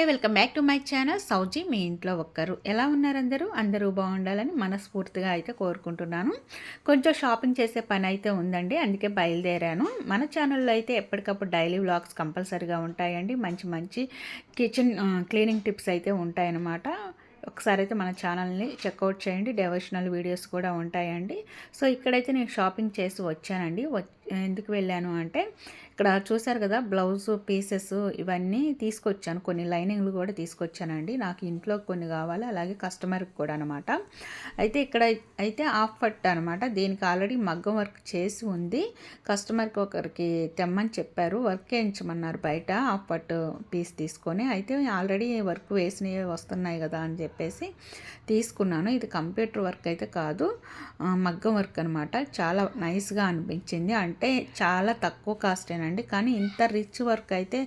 నమస్తే welcome back to my channel. Sowji మీ ఇంట్లో ఒక్కరు. ఎలా ఉన్నారందరూ? అందరూ అందరూ బాగుండాలని మనస్ఫూర్తిగా అయితే కోరుకుంటున్నాను. కొంచెం షాపింగ్ చేసే పని అయితే ఉందండి అందుకే బయలుదేరాను. మన ఛానల్లో అయితే ఎప్పటికప్పుడు డైలీ వ్లాగ్స్ కంపల్సరీగా ఉంటాయండి. మంచి మంచి కిచెన్ క్లీనింగ్ టిప్స్ అయితే ఉంటాయన్నమాట. ఒకసారి అయితే మన ఛానల్ని చెక్అవుట్ చేయండి. డెవోషనల్ వీడియోస్ కూడా ఉంటాయండి. సో ఇక్కడైతే నేను షాపింగ్ చేసి వచ్చానండి. ఎందుకు వెళ్ళాను అంటే ఇక్కడ చూసారు కదా బ్లౌజ్ పీసెస్ ఇవన్నీ తీసుకొచ్చాను. కొన్ని లైనింగ్లు కూడా తీసుకొచ్చానండి. నాకు ఇంట్లో కొన్ని కావాలి అలాగే కస్టమర్కి కూడా అనమాట అయితే ఇక్కడ అయితే ఆఫ్ పట్ అనమాట దీనికి ఆల్రెడీ మగ్గం వర్క్ చేసి ఉంది. కస్టమర్కి ఒకరికి తెమ్మని చెప్పారు. వర్క్ వేయించమన్నారు బయట ఆఫ్ పట్ పీస్ తీసుకొని. అయితే ఆల్రెడీ వర్క్ వేసినవి వస్తున్నాయి కదా అని చెప్పేసి తీసుకున్నాను. ఇది కంప్యూటర్ వర్క్ అయితే కాదు మగ్గం వర్క్ అనమాట చాలా నైస్గా అనిపించింది. అంటే అంటే చాలా తక్కువ కాస్టేనండి. కానీ ఇంత రిచ్ వర్క్ అయితే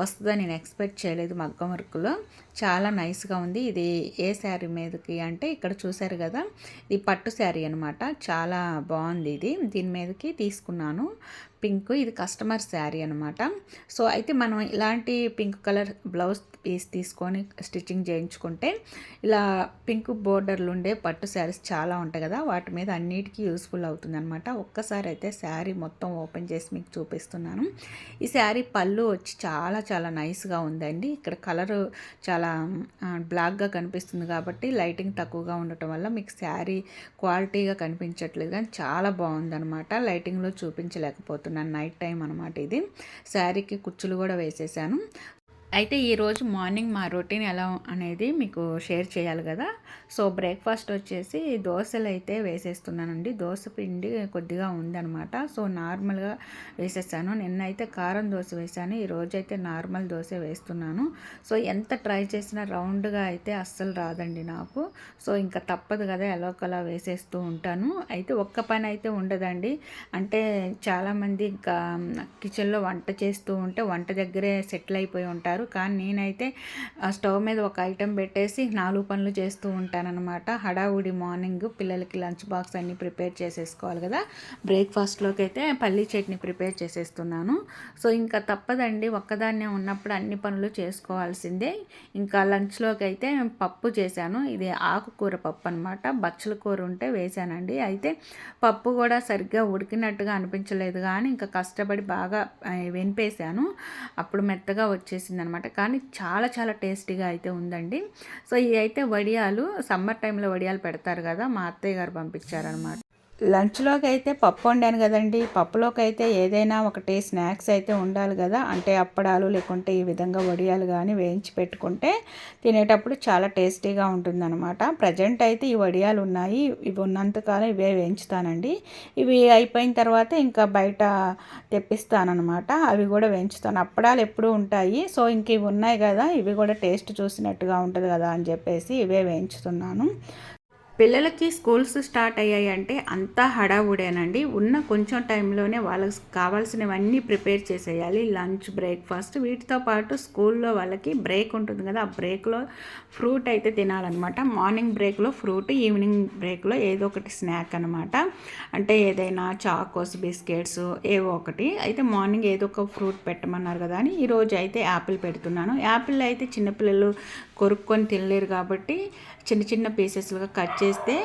వస్తుందని నేను ఎక్స్పెక్ట్ చేయలేదు మగ్గం వర్క్లో. చాలా నైస్గా ఉంది. ఇది ఏ శారీ మీదకి అంటే ఇక్కడ చూశారు కదా ఇది పట్టు శారీ అనమాట చాలా బాగుంది ఇది. దీని మీదకి తీసుకున్నాను. పింక్ ఇది కస్టమర్ శారీ అనమాట సో అయితే మనం ఇలాంటి పింక్ కలర్ బ్లౌజ్ పీస్ తీసుకొని స్టిచ్చింగ్ చేయించుకుంటే ఇలా పింక్ బోర్డర్లు ఉండే పట్టు శారీస్ చాలా ఉంటాయి కదా వాటి మీద అన్నిటికీ యూస్ఫుల్ అవుతుంది అనమాట ఒక్కసారి అయితే శారీ మొత్తం ఓపెన్ చేసి మీకు చూపిస్తున్నాను. ఈ శారీ పళ్ళు వచ్చి చాలా చాలా నైస్గా ఉందండి. ఇక్కడ కలరు చాలా బ్లాక్గా కనిపిస్తుంది కాబట్టి లైటింగ్ తక్కువగా ఉండటం వల్ల మీకు శారీ క్వాలిటీగా కనిపించట్లేదు కానీ చాలా బాగుందనమాట లైటింగ్లో చూపించలేకపోతున్నాను. నైట్ టైం అనమాట ఇది. శారీకి కుచ్చులు కూడా వేసేసాను. అయితే ఈరోజు మార్నింగ్ మా రొటీన్ ఎలా అనేది మీకు షేర్ చేయాలి కదా. సో బ్రేక్ఫాస్ట్ వచ్చేసి దోశలు అయితే వేసేస్తున్నానండి. దోశ పిండి కొద్దిగా ఉందనమాట సో నార్మల్గా వేసేసాను. నిన్న అయితే కారం దోశ వేసాను. ఈరోజు అయితే నార్మల్ దోశ వేస్తున్నాను. సో ఎంత ట్రై చేసినా రౌండ్గా అయితే అస్సలు రాదండి నాకు. సో ఇంకా తప్పదు కదా ఎలా ఒకలా వేసేస్తూ ఉంటాను. అయితే ఒక్క పని అయితే ఉండదండి. అంటే చాలామంది ఇంకా కిచెన్లో వంట చేస్తూ ఉంటే వంట దగ్గరే సెటిల్ అయిపోయి ఉంటారు. చేస్తారు. కానీ నేనైతే స్టవ్ మీద ఒక ఐటెం పెట్టేసి నాలుగు పనులు చేస్తూ ఉంటానన్నమాట. హడావుడి మార్నింగ్ పిల్లలకి లంచ్ బాక్స్ అన్నీ ప్రిపేర్ చేసేసుకోవాలి కదా. బ్రేక్ఫాస్ట్లోకి అయితే పల్లీ చట్నీ ప్రిపేర్ చేసేస్తున్నాను. సో ఇంకా తప్పదండి. ఒక్కదాన్నే ఉన్నప్పుడు అన్ని పనులు చేసుకోవాల్సిందే. ఇంకా లంచ్లోకి అయితే పప్పు చేశాను. ఇది ఆకుకూర పప్పు అనమాట బచ్చల కూర ఉంటే వేశానండి. అయితే పప్పు కూడా సరిగ్గా ఉడికినట్టుగా అనిపించలేదు కానీ ఇంకా కష్టపడి బాగా వెనిపేశాను అప్పుడు మెత్తగా వచ్చేసింది అనమాట కానీ చాలా చాలా టేస్టీగా అయితే ఉందండి. సో ఇవి అయితే వడియాలు సమ్మర్ టైంలో వడియాలు పెడతారు కదా మా అత్తయ్య గారు పంపించారనమాట లంచ్లోకి అయితే పప్పు వండాను కదండి. పప్పులోకి అయితే ఏదైనా ఒకటి స్నాక్స్ అయితే ఉండాలి కదా. అంటే అప్పడాలు లేకుంటే ఈ విధంగా వడియాలు కానీ వేయించి పెట్టుకుంటే తినేటప్పుడు చాలా టేస్టీగా ఉంటుందన్నమాట. ప్రజెంట్ అయితే ఈ వడియాలు ఉన్నాయి. ఇవి ఉన్నంతకాలం ఇవే వేయించుతానండి. ఇవి అయిపోయిన తర్వాత ఇంకా బయట తెప్పిస్తానమాట అవి కూడా వేయించుతాను. అప్పడాలు ఎప్పుడూ ఉంటాయి. సో ఇంక ఇవి ఉన్నాయి కదా. ఇవి కూడా టేస్ట్ చూసినట్టుగా ఉంటుంది కదా అని చెప్పేసి ఇవే వేయించుతున్నాను. పిల్లలకి స్కూల్స్ స్టార్ట్ అయ్యాయి అంటే అంతా హడావుడేనండి. ఉన్న కొంచెం టైంలోనే వాళ్ళకి కావాల్సినవన్నీ ప్రిపేర్ చేసేయాలి. లంచ్ బ్రేక్ఫాస్ట్ వీటితో పాటు స్కూల్లో వాళ్ళకి బ్రేక్ ఉంటుంది కదా ఆ బ్రేక్లో ఫ్రూట్ అయితే తినాలన్నమాట. మార్నింగ్ బ్రేక్లో ఫ్రూట్ ఈవినింగ్ బ్రేక్లో ఏదో ఒకటి స్నాక్ అనమాట అంటే ఏదైనా చాకోస్ బిస్కెట్స్ ఏవో ఒకటి. అయితే మార్నింగ్ ఏదో ఒక ఫ్రూట్ పెట్టమన్నారు కదా అని ఈరోజు అయితే యాపిల్ పెడుతున్నాను. యాపిల్ అయితే చిన్నపిల్లలు కొరుక్కొని తినలేరు కాబట్టి చిన్న చిన్న పీసెస్లుగా కట్ చేసి చేస్తే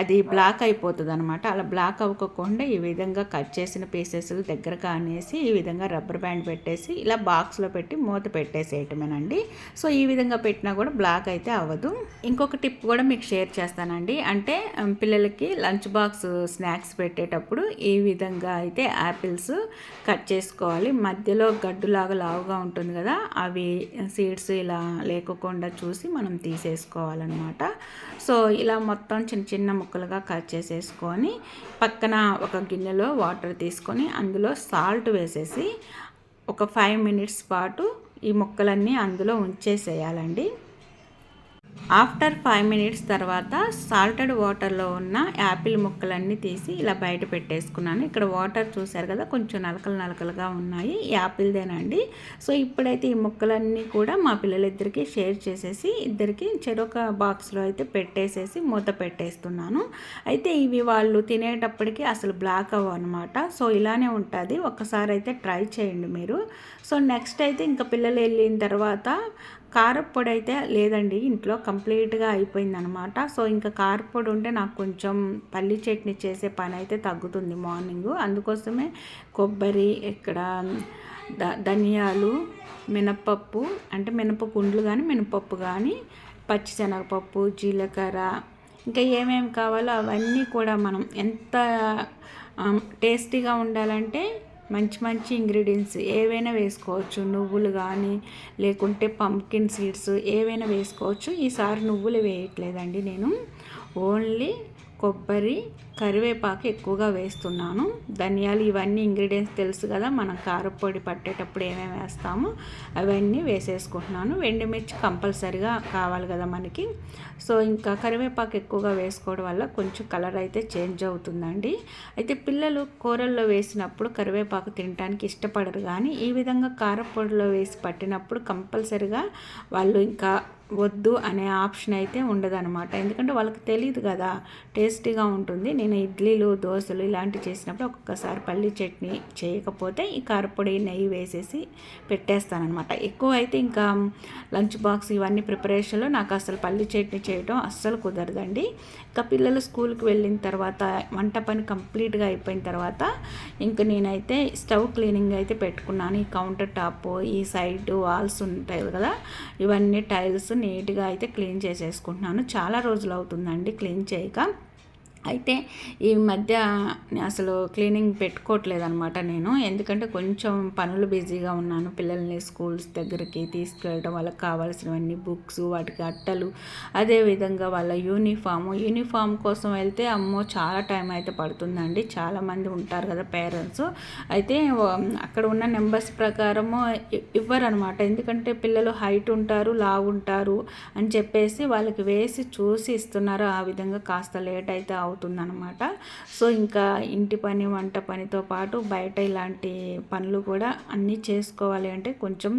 అది బ్లాక్ అయిపోతుంది అనమాట అలా బ్లాక్ అవ్వకుండా ఈ విధంగా కట్ చేసిన పీసెస్ దగ్గరగా అనేసి ఈ విధంగా రబ్బర్ బ్యాండ్ పెట్టేసి ఇలా బాక్స్లో పెట్టి మూత పెట్టేసేయటమేనండి. సో ఈ విధంగా పెట్టినా కూడా బ్లాక్ అయితే అవ్వదు. ఇంకొక టిప్ కూడా మీకు షేర్ చేస్తానండి. అంటే పిల్లలకి లంచ్ బాక్స్ స్నాక్స్ పెట్టేటప్పుడు ఈ విధంగా అయితే యాపిల్స్ కట్ చేసుకోవాలి. మధ్యలో గడ్డులాగా లావుగా ఉంటుంది కదా అవి సీడ్స్ ఇలా లేకోకుండా చూసి మనం తీసేసుకోవాలన్నమాట. సో ఇలా మొత్తం మొత్తం చిన్న చిన్న ముక్కలుగా కట్ చేసేసుకొని పక్కన ఒక గిన్నెలో వాటర్ తీసుకొని అందులో సాల్ట్ వేసేసి ఒక ఫైవ్ మినిట్స్ పాటు ఈ ముక్కలన్నీ అందులో ఉంచేసేయాలండి. ఆఫ్టర్ ఫైవ్ మినిట్స్ తర్వాత సాల్టెడ్ వాటర్లో ఉన్న యాపిల్ ముక్కలన్నీ తీసి ఇలా బయట పెట్టేసుకున్నాను. ఇక్కడ వాటర్ చూసారు కదా కొంచెం నలకలు నలకలుగా ఉన్నాయి. యాపిల్దేనండి. సో ఇప్పుడైతే ఈ ముక్కలన్నీ కూడా మా పిల్లలిద్దరికీ షేర్ చేసేసి ఇద్దరికి చెరొక బాక్స్లో అయితే పెట్టేసేసి మూత పెట్టేస్తున్నాను. అయితే ఇవి వాళ్ళు తినేటప్పటికి అసలు బ్లాక్ అవ్వ అనమాట సో ఇలానే ఉంటుంది. ఒక్కసారి అయితే ట్రై చేయండి మీరు. సో నెక్స్ట్ అయితే ఇంకా పిల్లలు వెళ్ళిన తర్వాత కారప్పొడి అయితే లేదండి ఇంట్లో కంప్లీట్గా అయిపోయిందనమాట సో ఇంకా కారప్పొడి ఉంటే నాకు కొంచెం పల్లి చట్నీ చేసే పని అయితే తగ్గుతుంది మార్నింగ్. అందుకోసమే కొబ్బరి ఇక్కడ ద ధనియాలు మినపప్పు అంటే మినపగుండ్లు కానీ మినపప్పు కానీ పచ్చిశనగపప్పు జీలకర్ర ఇంకా ఏమేమి కావాలో అవన్నీ కూడా మనం ఎంత టేస్టీగా ఉండాలంటే మంచి మంచి ఇంగ్రీడియంట్స్ ఏవైనా వేసుకోవచ్చు. నువ్వులు కానీ లేకుంటే పంకిన్ సీడ్స్ ఏవైనా వేసుకోవచ్చు. ఈసారి నువ్వులు వేయట్లేదండి నేను. ఓన్లీ కొబ్బరి కరివేపాకు ఎక్కువగా వేస్తున్నాను. ధనియాలు ఇవన్నీ ఇంగ్రీడియంట్స్ తెలుసు కదా మనం కారపొడి పట్టేటప్పుడు ఏమేమి వేస్తామో అవన్నీ వేసేసుకుంటున్నాను. ఎండుమిర్చి కంపల్సరిగా కావాలి కదా మనకి. సో ఇంకా కరివేపాకు ఎక్కువగా వేసుకోవడం వల్ల కొంచెం కలర్ అయితే చేంజ్ అవుతుందండి. అయితే పిల్లలు కూరల్లో వేసినప్పుడు కరివేపాకు తినడానికి ఇష్టపడరు కానీ ఈ విధంగా కారపొడిలో వేసి పట్టినప్పుడు కంపల్సరిగా వాళ్ళు ఇంకా వద్దు అనే ఆప్షన్ అయితే ఉండదన్నమాట. ఎందుకంటే వాళ్ళకి తెలియదు కదా టేస్టీగా ఉంటుంది. నేను ఇడ్లీలు దోశలు ఇలాంటివి చేసినప్పుడు ఒక్కొక్కసారి పల్లి చట్నీ చేయకపోతే ఈ కారపొడి నెయ్యి వేసేసి పెట్టేస్తానమాట ఎక్కువ అయితే ఇంకా లంచ్ బాక్స్ ఇవన్నీ ప్రిపరేషన్లో నాకు అసలు పల్లి చట్నీ చేయడం అస్సలు కుదరదండి. ఇంకా పిల్లలు స్కూల్కి వెళ్ళిన తర్వాత వంట పని కంప్లీట్గా అయిపోయిన తర్వాత ఇంకా నేనైతే స్టవ్ క్లీనింగ్ అయితే పెట్టుకున్నాను. ఈ కౌంటర్ టాప్ ఈ సైడ్ వాల్స్ ఉంటాయి కదా ఇవన్నీ టైల్స్ నీట్గా అయితే క్లీన్ చేసేసుకుంటున్నాను. చాలా రోజులు అవుతుందండి క్లీన్ చేయక. అయితే ఈ మధ్య అసలు క్లీనింగ్ పెట్టుకోవట్లేదు అనమాట నేను. ఎందుకంటే కొంచెం పనులు బిజీగా ఉన్నాను. పిల్లల్ని స్కూల్స్ దగ్గరికి తీసుకెళ్ళడం వాళ్ళకి కావాల్సినవన్నీ బుక్స్ వాటికి అట్టలు అదేవిధంగా వాళ్ళ యూనిఫామ్. యూనిఫామ్ కోసం వెళ్తే అమ్మో చాలా టైం అయితే పడుతుందండి. చాలామంది ఉంటారు కదా పేరెంట్స్. అయితే అక్కడ ఉన్న నెంబర్స్ ప్రకారము ఇవ్వరనమాట ఎందుకంటే పిల్లలు హైట్ ఉంటారు లావు ఉంటారు అని చెప్పేసి వాళ్ళకి వేసి చూసి ఇస్తున్నారు. ఆ విధంగా కాస్త లేట్ అయితే అవుతుందన్నమాట. సో ఇంకా ఇంటి పని వంట పనితో పాటు బయట ఇలాంటి పనులు కూడా అన్నీ చేసుకోవాలి అంటే కొంచెం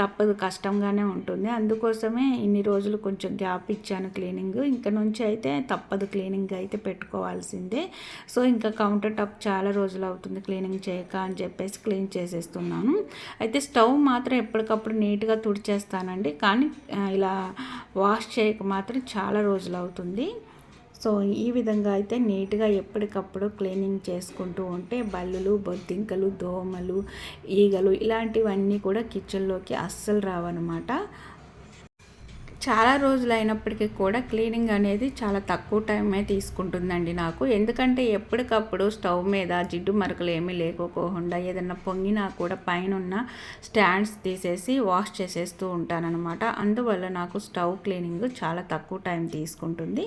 తప్పదు కష్టంగానే ఉంటుంది. అందుకోసమే ఇన్ని రోజులు కొంచెం గ్యాప్ ఇచ్చాను క్లీనింగ్. ఇంకా నుంచి అయితే తప్పదు క్లీనింగ్ అయితే పెట్టుకోవాల్సిందే. సో ఇంకా కౌంటర్ టాప్ చాలా రోజులు అవుతుంది క్లీనింగ్ చేయక అని చెప్పేసి క్లీన్ చేసేస్తున్నాను. అయితే స్టవ్ మాత్రం ఎప్పటికప్పుడు నీట్గా తుడిచేస్తానండి. కానీ ఇలా వాష్ చేయక మాత్రం చాలా రోజులు అవుతుంది. సో ఈ విధంగా అయితే నీట్గా ఎప్పటికప్పుడు క్లీనింగ్ చేసుకుంటూ ఉంటే బల్లులు బొద్దింకలు దోమలు ఈగలు ఇలాంటివన్నీ కూడా కిచెన్లోకి అస్సలు రావన్నమాట. చాలా రోజులు అయినప్పటికీ కూడా క్లీనింగ్ అనేది చాలా తక్కువ టైమే తీసుకుంటుందండి నాకు. ఎందుకంటే ఎప్పటికప్పుడు స్టవ్ మీద జిడ్డు మరకలు ఏమీ లేకపోకుండా ఏదన్నా పొంగినా కూడా పైన ఉన్న స్టాండ్స్ తీసేసి వాష్ చేసేస్తూ ఉంటానన్నమాట. అందువల్ల నాకు స్టవ్ క్లీనింగ్ చాలా తక్కువ టైం తీసుకుంటుంది.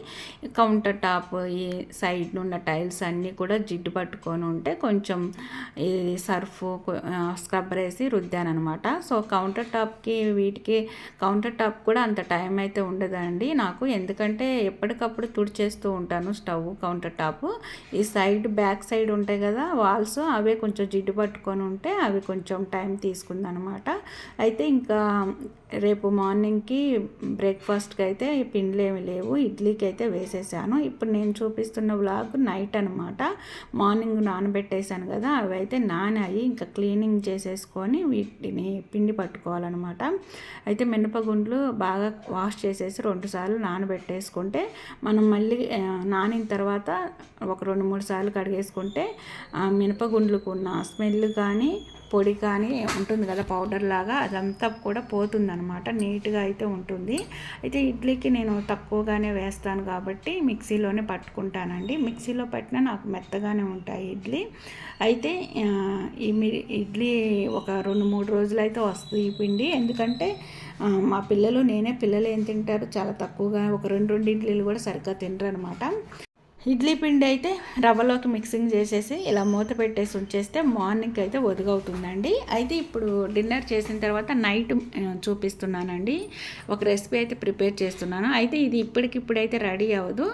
కౌంటర్ టాప్ ఈ సైడ్ ఉన్న టైల్స్ అన్నీ కూడా జిడ్డు పట్టుకొని ఉంటే కొంచెం ఈ సర్ఫ్ స్క్రబ్బర్ వేసి రుద్దానమాట సో కౌంటర్ టాప్కి వీటికి కౌంటర్ టాప్ కూడా అంత టైం టైం అయితే ఉండదండి. నాకు ఎందుకంటే ఎప్పటికప్పుడు తుడిచేస్తూ ఉంటాను స్టవ్ కౌంటర్ టాప్. ఈ సైడ్ బ్యాక్ సైడ్ ఉంటాయి కదా వాల్స్ అవే కొంచెం జిడ్డు పట్టుకొని ఉంటే అవి కొంచెం టైం తీసుకుందనమాట. అయితే ఇంకా రేపు మార్నింగ్కి బ్రేక్ఫాస్ట్కి అయితే పిండ్లు ఏమి లేవు. ఇడ్లీకి అయితే వేసేసాను. ఇప్పుడు నేను చూపిస్తున్న బ్లాగ్ నైట్ అనమాట మార్నింగ్ నానబెట్టేశాను కదా అవి అయితే నానాయి. ఇంకా క్లీనింగ్ చేసేసుకొని వీటిని పిండి పట్టుకోవాలన్నమాట. అయితే మినపగుండ్లు బాగా వాష్ చేసేసి రెండుసార్లు నానబెట్టేసుకుంటే మనం మళ్ళీ నానిన తర్వాత ఒక రెండు మూడు సార్లు కడిగేసుకుంటే మినపగుండ్లకు ఉన్న స్మెల్ కానీ పొడి కానీ ఉంటుంది కదా పౌడర్ లాగా అదంతా కూడా పోతుందనమాట నీట్గా అయితే ఉంటుంది. అయితే ఇడ్లీకి నేను తక్కువగానే వేస్తాను కాబట్టి మిక్సీలోనే పట్టుకుంటానండి. మిక్సీలో పెట్టినా నాకు మెత్తగానే ఉంటాయి ఇడ్లీ. అయితే ఈ ఇడ్లీ ఒక రెండు మూడు రోజులు అయితే వస్తుంది ఈ పిండి. ఎందుకంటే మా పిల్లలు నేనే పిల్లలు ఏం తింటారు చాలా తక్కువగా ఒక రెండు రెండు ఇడ్లీలు కూడా సరిగ్గా తినరు అనమాట ఇడ్లీ పిండి అయితే రవ్వలోకి మిక్సింగ్ చేసేసి ఇలా మూత పెట్టేసి ఉంచేస్తే మార్నింగ్ అయితే ఒదుగవుతుందండి. అయితే ఇప్పుడు డిన్నర్ చేసిన తర్వాత నైట్ చూపిస్తున్నానండి. ఒక రెసిపీ అయితే ప్రిపేర్ చేస్తున్నాను. అయితే ఇది ఇప్పటికిప్పుడైతే రెడీ అవ్వదు.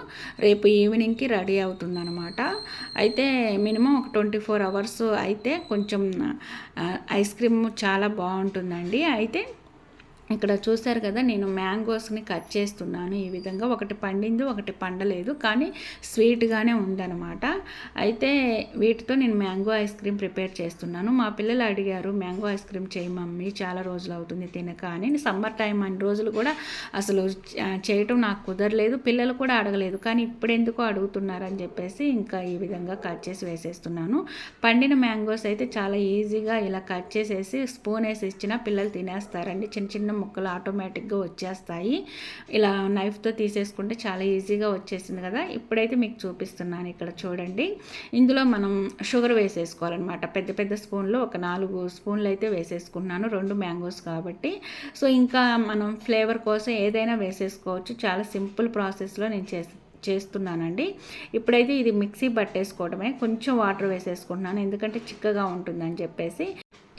రేపు ఈవినింగ్కి రెడీ అవుతుందన్నమాట. అయితే మినిమం ఒక ట్వంటీ ఫోర్ అవర్స్ అయితే కొంచెం ఐస్ క్రీమ్ చాలా బాగుంటుందండి. అయితే ఇక్కడ చూశారు కదా నేను మ్యాంగోస్ని కట్ చేస్తున్నాను. ఈ విధంగా ఒకటి పండింది ఒకటి పండలేదు. కానీ స్వీట్గానే ఉందన్నమాట. అయితే వీటితో నేను మ్యాంగో ఐస్ క్రీమ్ ప్రిపేర్ చేస్తున్నాను. మా పిల్లలు అడిగారు మ్యాంగో ఐస్ క్రీమ్ చేయి మమ్మీ చాలా రోజులు అవుతుంది తినక అని. సమ్మర్ టైం అన్ని రోజులు కూడా అసలు చేయటం నాకు కుదరలేదు. పిల్లలు కూడా అడగలేదు. కానీ ఇప్పుడు ఎందుకో అడుగుతున్నారని చెప్పేసి ఇంకా ఈ విధంగా కట్ చేసి వేసేస్తున్నాను. పండిన మ్యాంగోస్ అయితే చాలా ఈజీగా ఇలా కట్ చేసేసి స్పూన్ వేసి ఇచ్చిన పిల్లలు తినేస్తారండి. చిన్న చిన్న ముక్కలు ఆటోమేటిక్గా వచ్చేస్తాయి. ఇలా నైఫ్తో తీసేసుకుంటే చాలా ఈజీగా వచ్చేసింది కదా. ఇప్పుడైతే మీకు చూపిస్తున్నాను ఇక్కడ చూడండి. ఇందులో మనం షుగర్ వేసేసుకోవాలన్నమాట. పెద్ద పెద్ద స్పూన్లో ఒక నాలుగు స్పూన్లు అయితే వేసేసుకున్నాను. రెండు మ్యాంగోస్ కాబట్టి. సో ఇంకా మనం ఫ్లేవర్ కోసం ఏదైనా వేసేసుకోవచ్చు. చాలా సింపుల్ ప్రాసెస్లో నేను చేసి చేస్తున్నానండి. ఇప్పుడైతే ఇది మిక్సీ పట్టేసుకోవడమే కొంచెం వాటర్ వేసేసుకుంటున్నాను. ఎందుకంటే చిక్కగా ఉంటుందని చెప్పేసి.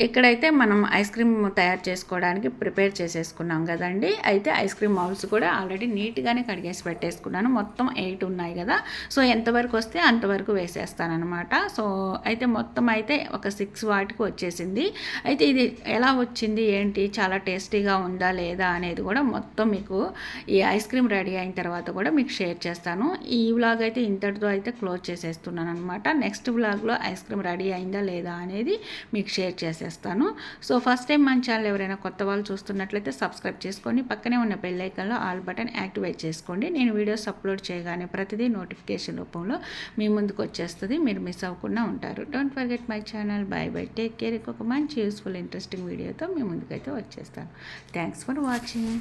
ఇక్కడైతే మనం ఐస్ క్రీమ్ తయారు చేసుకోవడానికి ప్రిపేర్ చేసేసుకున్నాం కదండి. అయితే ఐస్ క్రీమ్ మౌల్స్ కూడా ఆల్రెడీ నీట్గానే కడిగేసి పెట్టేసుకున్నాను. మొత్తం ఎయిట్ ఉన్నాయి కదా. సో ఎంతవరకు వస్తే అంతవరకు వేసేస్తానమాట సో అయితే మొత్తం అయితే ఒక సిక్స్ వాటికి వచ్చేసింది. అయితే ఇది ఎలా వచ్చింది? ఏంటి? చాలా టేస్టీగా ఉందా? లేదా? అనేది కూడా మొత్తం మీకు ఈ ఐస్ క్రీమ్ రెడీ అయిన తర్వాత కూడా మీకు షేర్ చేస్తాను. ఈ వ్లాగ్ అయితే ఇంతటితో అయితే క్లోజ్ చేసేస్తున్నాను అనమాట నెక్స్ట్ వ్లాగ్లో ఐస్ క్రీమ్ రెడీ అయిందా లేదా అనేది మీకు షేర్ చేసేస్తాను. చేస్తాను. సో ఫస్ట్ టైం మన ఛానల్ ఎవరైనా కొత్త వాళ్ళు చూస్తున్నట్లయితే సబ్స్క్రైబ్ చేసుకొని పక్కనే ఉన్న బెల్లైకన్లో ఆల్ బటన్ యాక్టివేట్ చేసుకోండి. నేను వీడియోస్ అప్లోడ్ చేయగానే ప్రతిదీ నోటిఫికేషన్ రూపంలో మీ ముందుకు వచ్చేస్తుంది. మీరు మిస్ అవ్వకుండా ఉంటారు. Don't forget my channel bye bye take care ఒక మంచి యూస్ఫుల్ ఇంట్రెస్టింగ్ వీడియోతో మీ ముందుకైతే వచ్చేస్తాను. Thanks for watching